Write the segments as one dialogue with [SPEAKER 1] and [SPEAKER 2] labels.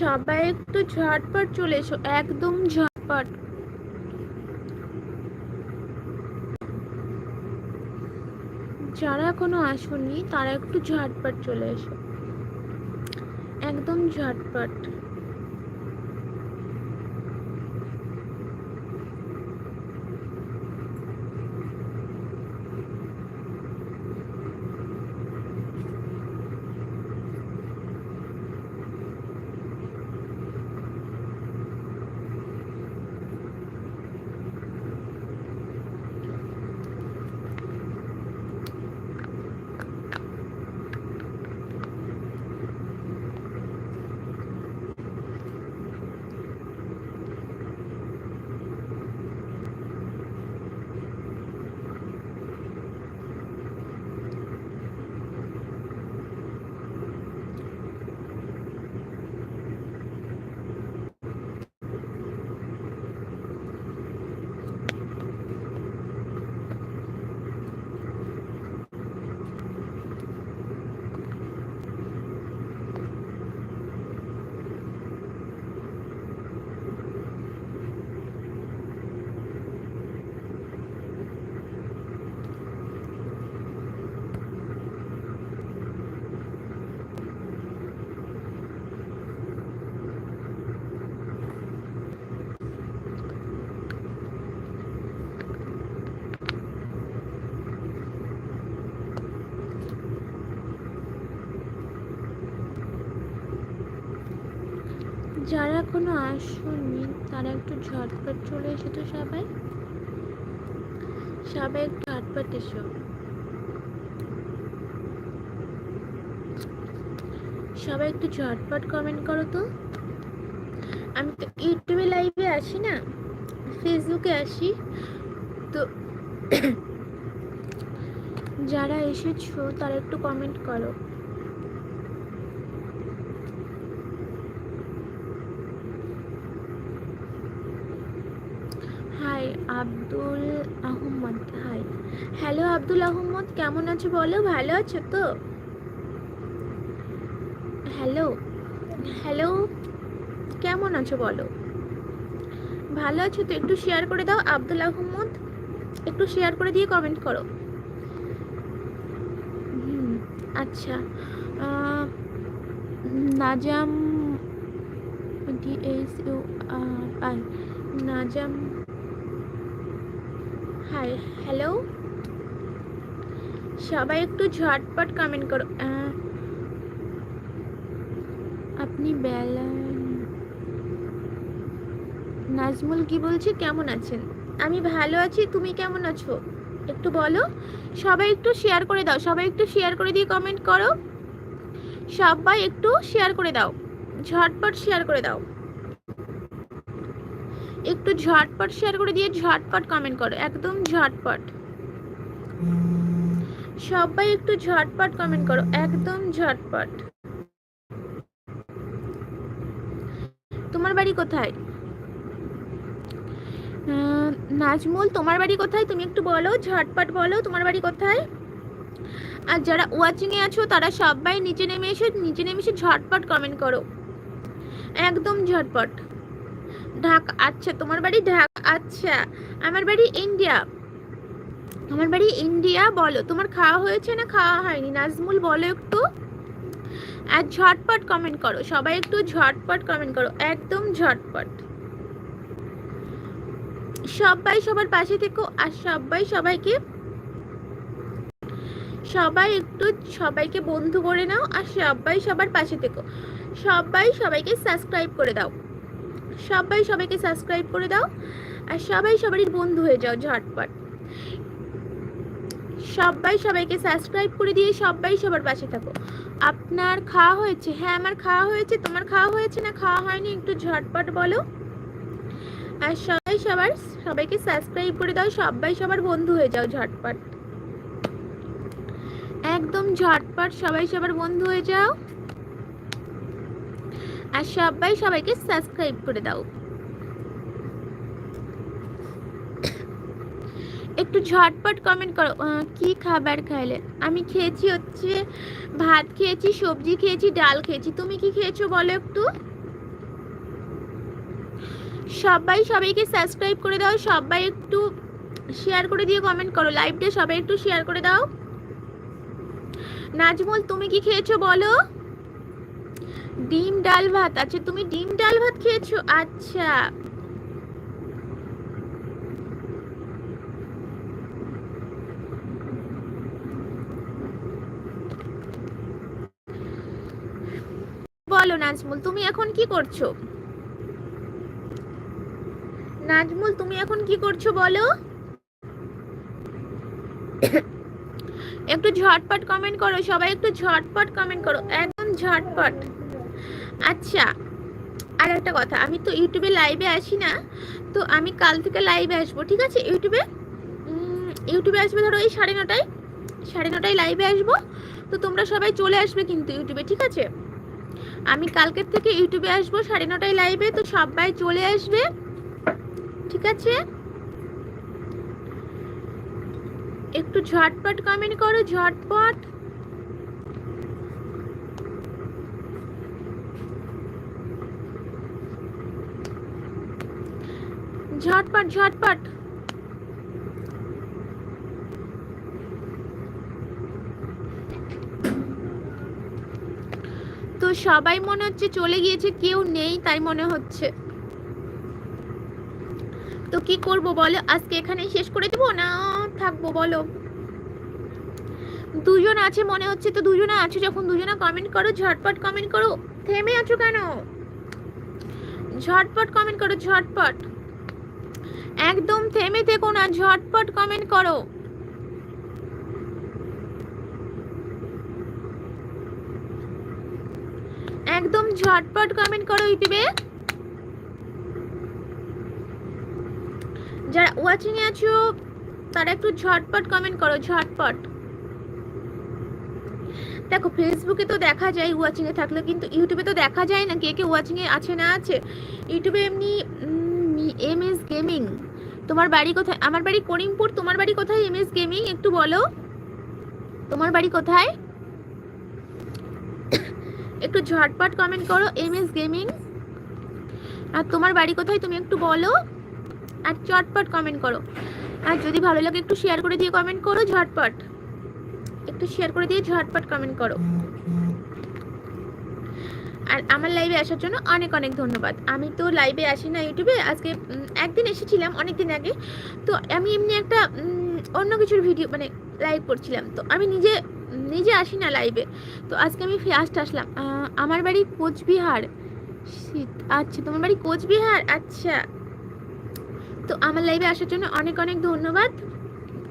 [SPEAKER 1] সবাই একটু ঝটপট চলে এসো, একদম ঝটপট। যারা কোনো আসনি, তারা একটু ঝটপট চলে এসো। একদম ঝটপট। এখনও আসোনি। তারা একটু ঝটপট চলে এসো তো সবাই। সবাই একটু ঝটপট এসো। সবাই একটু ঝটপট কমেন্ট করো তো। আমি তো ইউটিউবে লাইভে আসি না ফেসবুকে আসি। তো যারা এসেছ তারা একটু কমেন্ট করো hi Abdul Ahmad hi hello Abdul Ahmad, কেমন আছো বলো? ভালো আছো তো? হ্যালো হ্যালো কেমন আছো বলো? ভালো আছো তো? একটু শেয়ার করে দাও আব্দুল আহমদ। একটু শেয়ার করে দিয়ে কমেন্ট করো। আচ্ছা। Nazam D S U I Nazam hi, hello? সবাই একটু ঝটপট কমেন্ট করো। আপনি বেলা নাজমুল কি বলছে? কেমন আছেন? আমি ভালো আছি, তুমি কেমন আছো? একটু বলো। সবাই একটু শেয়ার করে দাও, সবাই একটু শেয়ার করে দিয়ে কমেন্ট করো। সবাই একটু শেয়ার করে দাও, ঝটপট শেয়ার করে দাও। একটু ঝটপট শেয়ার করে দিয়ে ঝটপট কমেন্ট করো, একদম ঝটপট। সবাই একটু ঝটপট কমেন্ট করো, একদম ঝটপট। তোমার বাড়ি কোথায়? নাজমুল, তোমার বাড়ি কোথায়? তুমি একটু বলো, ঝটপট বলো, তোমার বাড়ি কোথায়? আর যারা ওয়াচিং এ আছো, তারা সবাই নিচে নেমে এসে, নিচে নেমে এসে ঝটপট কমেন্ট করো। একদম ঝটপট। ঢাকা আচ্ছা তোমার বাড়ি ঢাকা আচ্ছা। আমার বাড়ি ইন্ডিয়া। আমার বাড়ি ইন্ডিয়া? বলো, তোমার খাওয়া হয়েছে না খাওয়া হয়নি? নাজমুল, বলো একটু। আর ঝটপট কমেন্ট করো। সবাই একটু ঝটপট কমেন্ট করো। একদম ঝটপট। সবাই সবার পাশে থেকো আর সবাই সবাইকে, সবাই একটু সবাইকে বন্ধু করে নাও আর সবাই সবার পাশে থেকো। সবাই সবাইকে সাবস্ক্রাইব করে দাও। সবাই সবাইকে সাবস্ক্রাইব করে দাও আর সবাই সবারই বন্ধু হয়ে যাও ঝটপট। সবাই সবাইকে সাবস্ক্রাইব করে দিয়ে সবাই সবার পাশে থাকো। আপনার খাওয়া হয়েছে? হ্যাঁ আমার খাওয়া হয়েছে। তোমার খাওয়া হয়েছে না? খাওয়া হয়নি? একটু ঝটপট বলো। আর সবাই সবার, সবাইকে সাবস্ক্রাইব করে দাও। সবাই সবার বন্ধু হয়ে যাও ঝটপট। একদম ঝটপট সবাই সবার বন্ধু হয়ে যাও। আর সবাই সবাইকে সাবস্ক্রাইব করে দাও। একটু ঝটপট কমেন্ট করো কি খাবার খাইলে? আমি খেয়েছি হচ্ছে ভাত খেয়েছি, সবজি খেয়েছি, ডাল খেয়েছি। তুমি কি খেয়েছো বলো একটু? সবাই সবাইকে সাবস্ক্রাইব করে দাও, সবাই একটু শেয়ার করে দিয়ে কমেন্ট করো। লাইভটা সবাই একটু শেয়ার করে দাও। নাজমুল, তুমি কি খেয়েছো বলো? ডিম ডাল ভাত? আচ্ছা তুমি ডিম ডাল ভাত খেয়েছো? আচ্ছা। বলো নাজমুল, তুমি এখন কি করছ? নাজমুল, তুমি এখন কি করছ বলো? একটু ঝটপট কমেন্ট করো, সবাই একটু ঝটপট কমেন্ট করো, একদম ঝটপট। আচ্ছা আর একটা কথা, আমি তো ইউটিউবে লাইভে আসি না, তো আমি কাল থেকে লাইভে আসব, ঠিক আছে? ইউটিউবে? ইউটিউবে আসবে ধরো এই সাড়ে নটায় সাড়ে নটায় লাইভে আসব, তো তোমরা সবাই চলে আসবে কিন্তু ইউটিউবে, ঠিক আছে? আমি কালকের থেকে ইউটিউবে আসব, সাড়ে নটায় লাইভে তো সবাই চলে আসবে, ঠিক আছে? একটু ঝটপট কমেন্ট করো, ঝটপট। ঝটপট ঝটপট। তো সবাই মনে হচ্ছে চলে গিয়েছে, কেউ নেই তাই মনে হচ্ছে। তো কি করব বলো? আজকে এখানেই শেষ করে দেবো না থাকব বলো? দুজন আছে মনে হচ্ছে, তো দুজনে আছো যখন, দুজনে কমেন্ট করো, ঝটপট কমেন্ট করো। থেমে আছো কেন? ঝটপট কমেন্ট করো, ঝটপট। একদম থেমে থেকো না, ঝটপট কমেন্ট করো। একদম ঝটপট কমেন্ট করো ইউটিউবে যারা ওয়াচিং এ আছো, তারা একটু ঝটপট কমেন্ট করো, ঝটপট। দেখো ফেসবুকে তো দেখা যায় ওয়াচিং এ থাকলে, কিন্তু ইউটিউবে তো দেখা যায় না কে কে ওয়াচিং এ আছে না আছে। ইউটিউবে এমনি এম এস গেমিং তোমার বাড়ি কোথায়? আমার বাড়ি করিমপুর, তোমার বাড়ি কোথায় এম এস গেমিং একটু বলো। তোমার বাড়ি কোথায়? একটু ঝটপট কমেন্ট করো এম এস গেমিং আর তোমার বাড়ি কোথায় তুমি একটু বলো। আর চটপট কমেন্ট করো। আর যদি ভালো লাগে একটু শেয়ার করে দিয়ে কমেন্ট করো ঝটপট। একটু শেয়ার করে দিয়ে ঝটপট কমেন্ট করো। আর আমার লাইভে আসার জন্য অনেক অনেক ধন্যবাদ। আমি তো লাইভে আসি না ইউটিউবে, আজকে একদিন এসেছিলাম অনেক দিন আগে। তো আমি এমনি একটা অন্য কিছুর ভিডিও মানে লাইভ করছিলাম। তো আমি নিজে নিজে আসি না লাইভে তো আজকে আমি ফার্স্ট আসলাম। আমার বাড়ি কোচবিহার। শীত আচ্ছা তোমার বাড়ি কোচবিহার? আচ্ছা। তো আমার লাইভে আসার জন্য অনেক অনেক ধন্যবাদ।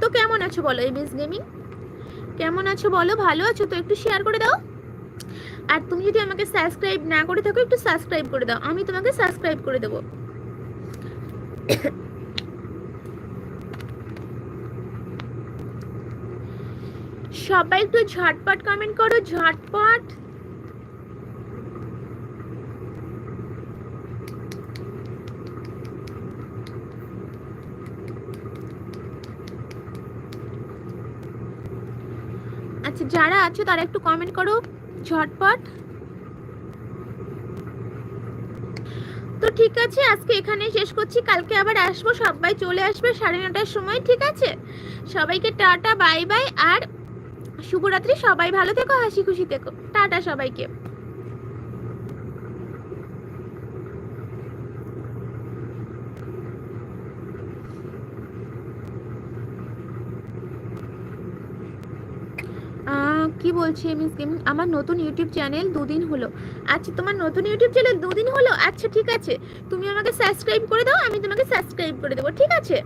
[SPEAKER 1] তো কেমন আছো বলো এই এমএস গেমিং কেমন আছো বলো? ভালো আছো? তো একটু শেয়ার করে দাও। আর তুমি যদি আমাকে সাবস্ক্রাইব না করে থাকো, একটু সাবস্ক্রাইব করে দাও। আমি তোমাকে সাবস্ক্রাইব করে দেবো। সবাই একটু ঝটপট কমেন্ট করো, ঝটপট। আচ্ছা যারা আছো তারা একটু কমেন্ট করো। ঝটপট। তো ঠিক আছে, আজকে এখানে শেষ করছি। কালকে আবার আসব, সবাই চলে আসবে সাড়ে নটার সময়, ঠিক আছে? সবাইকে টাটা, বাই বাই, আর শুভরাত্রি, সবাই ভালো থেকো, হাসি খুশি থেকো। টাটা সবাইকে আহ, কি বলছি মিস গেমিং আমার নতুন ইউটিউব চ্যানেল দুদিন হলো। আচ্ছা তোমার নতুন ইউটিউব চ্যানেল দুদিন হলো? আচ্ছা ঠিক আছে। তুমি আমাকে সাবস্ক্রাইব করে দাও, আমি তোমাকে সাবস্ক্রাইব করে দেবো, ঠিক আছে?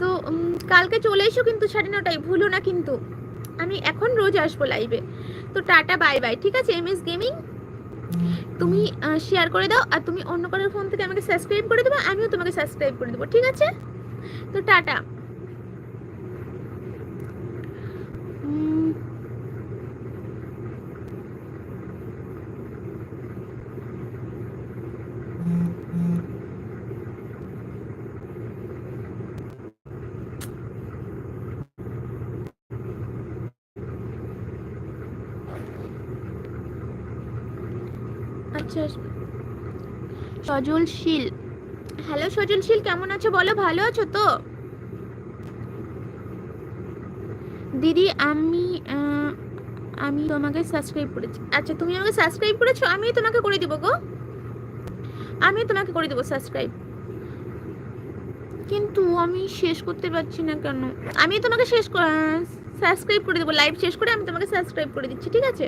[SPEAKER 1] তো কালকে চলে এসো কিন্তু সাড়ে নটায়, ভুলো না কিন্তু। আমি এখন রোজ আসব লাইভে তো টাটা বাই বাই ঠিক আছে এম এস গেমিং তুমি শেয়ার করে দাও, আর তুমি অন্য কারোর ফোন থেকে আমাকে সাবস্ক্রাইব করে দেবো, আমিও তোমাকে সাবস্ক্রাইব করে দেবো, ঠিক আছে? তো টাটা। আচ্ছা সজলশীল। হ্যালো সজলশীল কেমন আছো? বলো ভালো আছো তো? দিদি, আমি আমি তোমাকে সাবস্ক্রাইব করেছি। আচ্ছা তুমি আমাকে সাবস্ক্রাইব করেছ? আমি তোমাকে করে দিব গো। আমি তোমাকে করে দেবো সাবস্ক্রাইব কিন্তু আমি শেষ করতে পারছি না কেন? আমি তোমাকে শেষ সাবস্ক্রাইব করে দেবো। লাইভ শেষ করে আমি তোমাকে সাবস্ক্রাইব করে দিচ্ছি, ঠিক আছে?